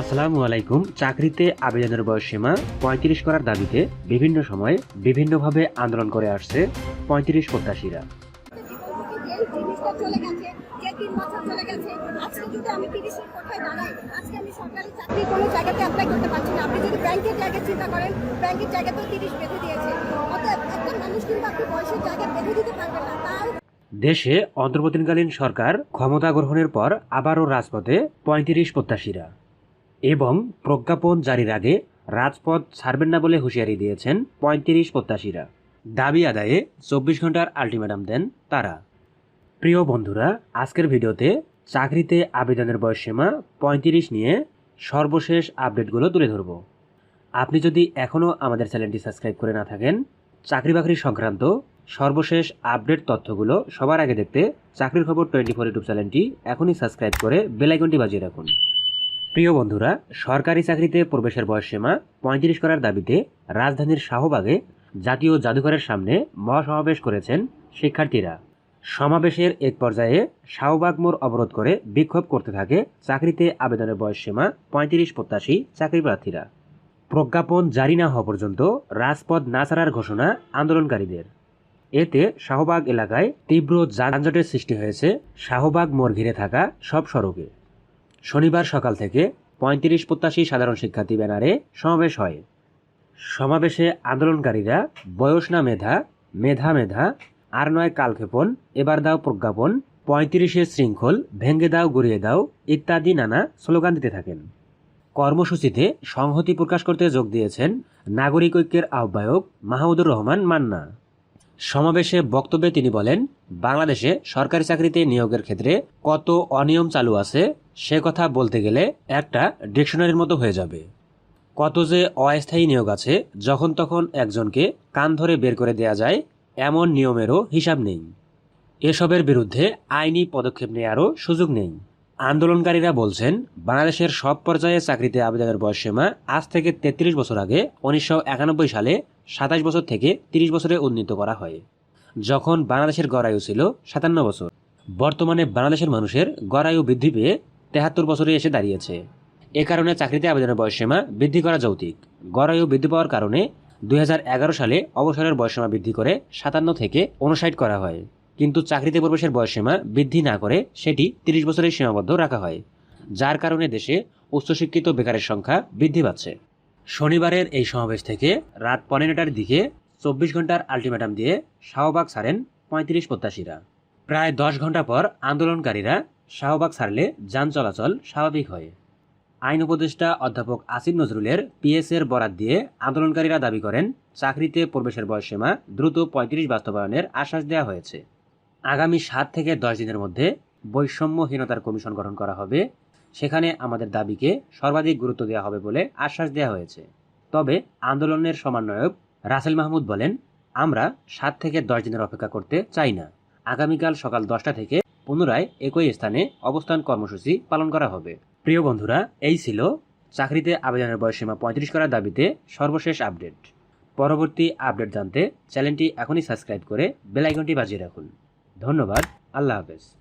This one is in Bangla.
আসসালামু আলাইকুম। চাকরিতে আবেদনের বয়স সীমা পঁয়ত্রিশ করার দাবিতে বিভিন্ন সময় বিভিন্নভাবে আন্দোলন করে আসছে পঁয়ত্রিশ প্রত্যাশীরা। দেশে অন্তর্বর্তীকালীন সরকার ক্ষমতা গ্রহণের পর আবারও রাজপথে পঁয়ত্রিশ প্রত্যাশীরা। এবং প্রজ্ঞাপন জারির আগে রাজপথ ছাড়বেন না বলে হুঁশিয়ারি দিয়েছেন পঁয়ত্রিশ প্রত্যাশীরা। দাবি আদায়ে চব্বিশ ঘণ্টার আলটিমেটাম দেন তারা। প্রিয় বন্ধুরা, আজকের ভিডিওতে চাকরিতে আবেদনের বয়সসীমা পঁয়ত্রিশ নিয়ে সর্বশেষ আপডেটগুলো তুলে ধরব। আপনি যদি এখনও আমাদের চ্যানেলটি সাবস্ক্রাইব করে না থাকেন, চাকরি বাকরি সংক্রান্ত সর্বশেষ আপডেট তথ্যগুলো সবার আগে দেখতে চাকরির খবর টোয়েন্টি ফোর ইউটিউব চ্যানেলটি এখনই সাবস্ক্রাইব করে বেলাইকনটি বাজিয়ে রাখুন। প্রিয় বন্ধুরা, সরকারি চাকরিতে প্রবেশের বয়সসীমা পঁয়ত্রিশ করার দাবিতে রাজধানীর শাহবাগে জাতীয় জাদুঘরের সামনে মহাসমাবেশ করেছেন শিক্ষার্থীরা। সমাবেশের এক পর্যায়ে শাহবাগ মোড় অবরোধ করে বিক্ষোভ করতে থাকে চাকরিতে আবেদনের বয়সসীমা পঁয়ত্রিশ প্রত্যাশী চাকরি প্রার্থীরা প্রজ্ঞাপন জারি না হওয়া পর্যন্ত রাজপথ না ছাড়ার ঘোষণা আন্দোলনকারীদের। এতে শাহবাগ এলাকায় তীব্র যানজটের সৃষ্টি হয়েছে, শাহবাগ মোড় ঘিরে থাকা সব সড়কে। শনিবার সকাল থেকে পঁয়ত্রিশ প্রত্যাশী সাধারণ শিক্ষার্থী ব্যানারে সমাবেশ হয়। সমাবেশে আন্দোলনকারীরা বয়স না মেধা মেধা মেধা, আর নয় কালক্ষেপণ এবার দাও প্রজ্ঞাপন, পঁয়ত্রিশের শৃঙ্খল ভেঙ্গে দাও, গড়িয়ে দাও ইত্যাদি নানা স্লোগান দিতে থাকেন। কর্মসূচিতে সংহতি প্রকাশ করতে যোগ দিয়েছেন নাগরিক ঐক্যের আহ্বায়ক মাহমুদুর রহমান মান্না। সমাবেশে বক্তব্যে তিনি বলেন, বাংলাদেশে সরকারি চাকরিতে নিয়োগের ক্ষেত্রে কত অনিয়ম চালু আছে সে কথা বলতে গেলে একটা ডিকশনারির মতো হয়ে যাবে। কত যে অস্থায়ী নিয়োগ আছে, যখন তখন একজনকে কান ধরে বের করে দেয়া যায়, এমন নিয়মেরও হিসাব নেই। এসবের বিরুদ্ধে আইনি পদক্ষেপ নেওয়ারও সুযোগ নেই। আন্দোলনকারীরা বলছেন, বাংলাদেশের সব পর্যায়ে চাকরিতে আবেদনের বয়সসীমা আজ থেকে তেত্রিশ বছর আগে, উনিশশো একানব্বই সালে সাতাশ বছর থেকে তিরিশ বছরে উন্নীত করা হয়, যখন বাংলাদেশের গড়ায়ু ছিল সাতান্ন বছর। বর্তমানে বাংলাদেশের মানুষের গড়ায়ু বৃদ্ধি পেয়ে তেহাত্তর বছরে এসে দাঁড়িয়েছে। এ কারণে চাকরিতে আবেদনের বয়সসীমা বৃদ্ধি করা যৌতিক গড়ায়ু বৃদ্ধি পাওয়ার কারণে দুই হাজার এগারো সালে অবসরের বয়সসীমা বৃদ্ধি করে সাতান্ন থেকে উনষাট করা হয়। কিন্তু চাকরিতে প্রবেশের বয়সসীমা বৃদ্ধি না করে সেটি তিরিশ বছরের সীমাবদ্ধ রাখা হয়, যার কারণে দেশে উচ্চশিক্ষিত বেকারের সংখ্যা বৃদ্ধি পাচ্ছে। শনিবারের এই সমাবেশ থেকে রাত পনেরোটার দিকে চব্বিশ ঘণ্টার আলটিমেটাম দিয়ে শাহবাগ ছাড়েন পঁয়ত্রিশ প্রত্যাশীরা। প্রায় দশ ঘণ্টা পর আন্দোলনকারীরা শাহবাগ ছাড়লে যান চলাচল স্বাভাবিক হয়। আইন উপদেষ্টা অধ্যাপক আসিফ নজরুলের পিএস এর বরাত দিয়ে আন্দোলনকারীরা দাবি করেন, চাকরিতে প্রবেশের বয়সসীমা দ্রুত পঁয়ত্রিশ বাস্তবায়নের আশ্বাস দেওয়া হয়েছে। আগামী সাত থেকে দশ দিনের মধ্যে বৈষম্যহীনতার কমিশন গঠন করা হবে। সেখানে আমাদের দাবিকে সর্বাধিক গুরুত্ব দেওয়া হবে বলে আশ্বাস দেওয়া হয়েছে। তবে আন্দোলনের সমন্বয়ক রাসেল মাহমুদ বলেন, আমরা সাত থেকে দশ দিনের অপেক্ষা করতে চাই না। আগামীকাল সকাল দশটা থেকে পুনরায় একই স্থানে অবস্থান কর্মসূচি পালন করা হবে। প্রিয় বন্ধুরা, এই ছিল চাকরিতে আবেদনের বয়সীমা পঁয়ত্রিশ করার দাবিতে সর্বশেষ আপডেট। পরবর্তী আপডেট জানতে চ্যানেলটি এখনই সাবস্ক্রাইব করে বেলাইকনটি বাজিয়ে রাখুন। ধন্যবাদ, আল্লাহ হাফেজ।